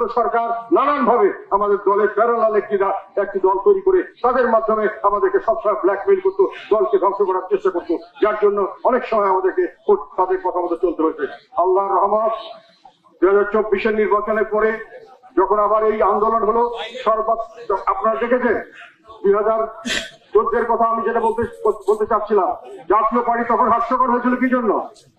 বিগত সরকার নানান ভাবে আমাদের দলের প্যারালাল একটি একটি দল তৈরি করে তাদের মাধ্যমে আমাদেরকে সবসময় ব্ল্যাকমেল করতো, দলকে ধ্বংস করার চেষ্টা করতো। যার জন্য অনেক সময় আমাদেরকে তাদের কথা মতো চলতে হয়েছে। আল্লাহর রহমত দুই হাজার চব্বিশের নির্বাচনের পরে যখন আবার এই আন্দোলন হলো, সর্বাত আপনারা দেখেছেন? দুই হাজার চোদ্দের কথা আমি যেটা বলতে বলতে চাচ্ছিলাম, জাতীয় পার্টি তখন হাস্যকর হয়েছিল কি জন্য?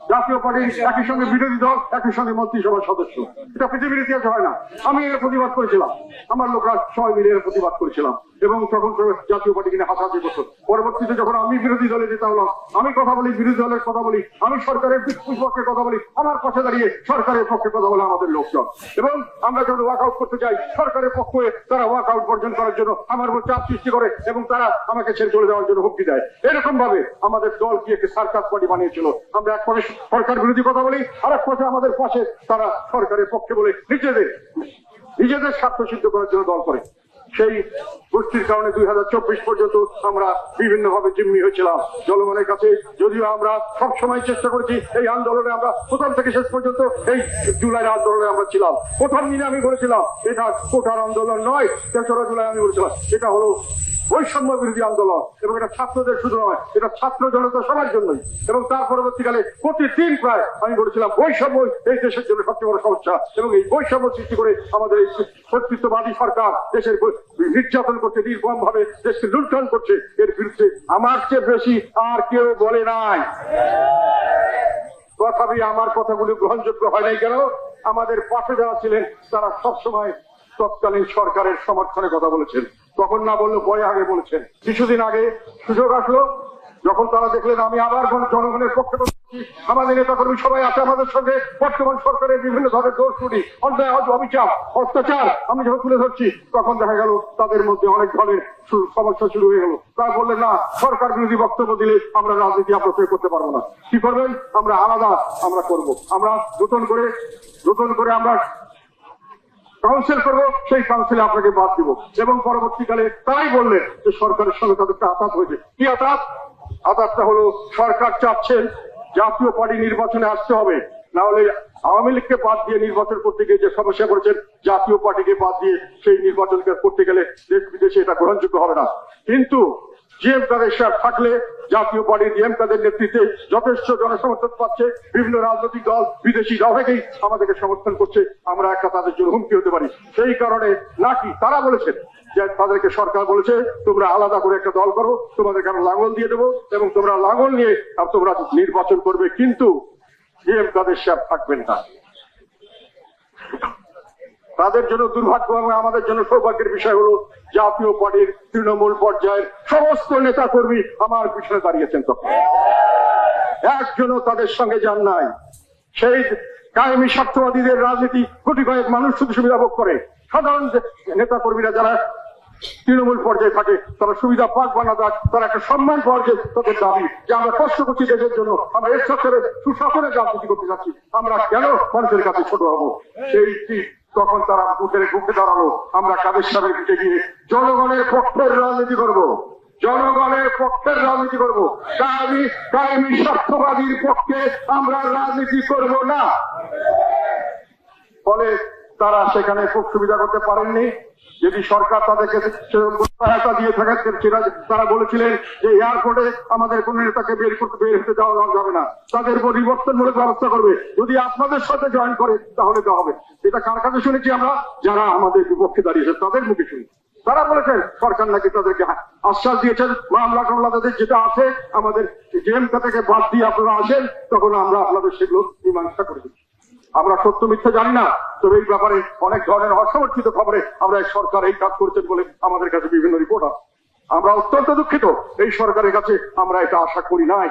জাতীয় পার্টির একই সঙ্গে বিরোধী দল, একই সঙ্গে মন্ত্রিসভার সদস্য। এটা পৃথিবীর ইতিহাসে হয় না। আমি এর প্রতিবাদ করেছিলাম। আমার লোকরা সবাই মিলে এর প্রতিবাদ করেছিলাম। এবং তখন জাতীয় পার্টি কিনে হাসাহাসি করতো পরবর্তীতে যখন আমি বিরোধী দলে যেতে হলাম, আমি কথা বলি, বিরোধী দলের কথা বলি, আমি সরকারের পক্ষে কথা বলি, আমার পাশে দাঁড়িয়ে সরকারের পক্ষে কথা বলে আমাদের লোকজন। এবং আমরা যখন ওয়াক আউট করতে চাই সরকারের পক্ষ তারা ওয়াক আউট বর্জন করার জন্য আমার উপর চাপ সৃষ্টি করে এবং তারা আমাকে ছেড়ে চলে যাওয়ার জন্য হুমকি দেয়। এরকম ভাবে আমাদের দল কি একটি সার্কাস পার্টি বানিয়েছিল? আমরা এক সরকার বিরোধী কথা বলি, আর এক পক্ষে আমাদের পাশে তারা সরকারের পক্ষে বলে নিজেদের নিজেদের স্বার্থ সিদ্ধ করার জন্য দল করে। সেই গোষ্ঠীর কারণে দুই চব্বিশ পর্যন্ত আমরা বিভিন্ন ভাবে জিম্মি হয়েছিলাম জনগণের কাছে। যদিও আমরা সব সময় চেষ্টা করেছি এই আন্দোলনে আমরা প্রথম থেকে শেষ পর্যন্ত এই জুলাই আন্দোলনে আমরা ছিলাম। প্রথম দিনে আমি বলেছিলাম, এটা কোটার আন্দোলন নয়, তেসরা জুলাই আমি বলেছিলাম, এটা হলো বৈষম্য বিরোধী আন্দোলন এবং এটা ছাত্রদের শুধু নয়, এটা ছাত্র জনতা সবার জন্যই। এবং তার পরবর্তীকালে প্রতিদিন প্রায় আমি বলেছিলাম, বৈষম্য এই দেশের জন্য সবচেয়ে বড় সমস্যা। এবং এই বৈষম্য সৃষ্টি করে আমাদের এই কর্তৃত্ববাদী সরকার দেশের নির্যাতন করছে নির্মম ভাবে দেশকে লুণ্ঠন করছে। এর বিরুদ্ধে আমার চেয়ে বেশি আর কেউ বলে নাই। তথাপি আমার কথাগুলো গ্রহণযোগ্য হয় নাই কেন? আমাদের পাশে যারা ছিলেন, তারা সবসময় তৎকালীন সরকারের সমর্থনে কথা বলেছেন। তখন না বলল বয়ে আগে বলেছেন। কিছুদিন আগে সুযোগ আসলো, যখন তারা দেখলেন আমি আবার জনগণের পক্ষে আমাদের নেতা কর্মী সবাই আছে আমাদের সঙ্গে। বর্তমান সরকারের বিভিন্ন ধরনের দোষ ত্রুটি অন্যায় অবিচার, অত্যাচার আমি যখন তুলে ধরছি, তখন দেখা গেল তাদের মধ্যে অনেক ধরনের সমস্যা শুরু হয়ে গেল। তারা বললেন, না, সরকার বিরোধী বক্তব্য দিলে আমরা রাজনীতি আপনার করতে পারব না। কি করবেন? আমরা আলাদা আমরা করব। আমরা নতুন করে নতুন করে আমরা কাউন্সিল করব, সেই কাউন্সিলে আপনাকে বাদ দিব। এবং পরবর্তীকালে তাই বললেন যে সরকারের সঙ্গে তাদের একটা আঘাত হয়েছে। কি আঘাত আঘাতটা হলো, সরকার চাচ্ছেন জাতীয় পার্টি নির্বাচনে আসতে হবে। না হলে আওয়ামী লীগকে বাদ দিয়ে নির্বাচন করতে গিয়ে যে সমস্যা করেছেন, জাতীয় পার্টিকে বাদ দিয়ে সেই নির্বাচন করতে গেলে দেশ বিদেশে এটা গ্রহণযোগ্য হবে না। কিন্তু জিএম কাদের সাহেব থাকলে জাতীয় পার্টির জিএম কাদের নেতৃত্বে যথেষ্ট জনসমর্থন পাচ্ছে। বিভিন্ন রাজনৈতিক দল, বিদেশি অনেকেই আমাদেরকে সমর্থন করছে। আমরা একটা তাদের জন্য হুমকি হতে পারি। সেই কারণে নাকি তারা বলেছেন যে তাদেরকে সরকার বলেছে, তোমরা আলাদা করে একটা দল করো, তোমাদেরকে আমরা লাঙল দিয়ে দেবো এবং তোমরা লাঙল নিয়ে আর তোমরা নির্বাচন করবে। কিন্তু জিএম কাদের সাহেব থাকবেন না। তাদের জন্য দুর্ভাগ্য এবং আমাদের জন্য সৌভাগ্যের বিষয় হলো জাতীয় পার্টির তৃণমূল পর্যায়ের সমস্ত নেতা কর্মী আমার পিছনে দাঁড়িয়েছেন তখন। একজনও তাদের সঙ্গে যান নাই। সেই কায়েমি স্বার্থবাদীদের রাজনীতি কোটি কয়েক মানুষ শুধু সুবিধা ভোগ করে। সাধারণ নেতা কর্মীরা যারা তৃণমূল পর্যায়ে থাকে, তারা সুবিধা পাক বানা যাক তারা একটা সম্মান পাওয়ার যে তাদের দাবি, যে আমরা কষ্ট করছি দেশের জন্য, আমরা এর সাথে সুশাসনে রাজনীতি করতে যাচ্ছি, আমরা কেন মানুষের কাছে ছোট হব? সেই তখন তারা উঠে বুকে দাঁড়াল। আমরা কাদের সাথে পিঠে গিয়ে জনগণের পক্ষের রাজনীতি করব। জনগণের পক্ষের রাজনীতি করব। কায়েমি কায়েমি স্বার্থবাদীর পক্ষে আমরা রাজনীতি করব না। ফলে তারা সেখানে খুব সুবিধা করতে পারেননি। যদি সরকার তাদেরকে সহায়তা দিয়ে থাকে তারা বলেছিলেন যে এয়ারপোর্টে আমাদের কোন নেতাকে বের করতে বের হতে দেওয়া যাবে না। তাদের পরিবর্তনমূলক ব্যবস্থা করবে। যদি আপনাদের সাথে জয়েন করে, তাহলে দেওয়া হবে। এটা কার কাছে শুনেছি আমরা? যারা আমাদের বিপক্ষে দাঁড়িয়েছে তাদের মুখে শুনি। তারা বলেছেন, সরকার নাকি তাদেরকে আশ্বাস দিয়েছেন, মামলা টামলা তাদের যেটা আছে, আমাদের জেএমকা থেকে বাদ দিয়ে আপনারা আসেন, তখন আমরা আপনাদের সেগুলো মীমাংসা করে দিচ্ছি। আমরা সত্য মিথ্যা জানি না। তবে এই ব্যাপারে অনেক ধরনের অসমর্থিত খবরে আমরা সরকার এই কাজ করছেন বলে আমাদের কাছে বিভিন্ন রিপোর্ট আমরা অত্যন্ত দুঃখিত। এই সরকারের কাছে আমরা এটা আশা করি নাই।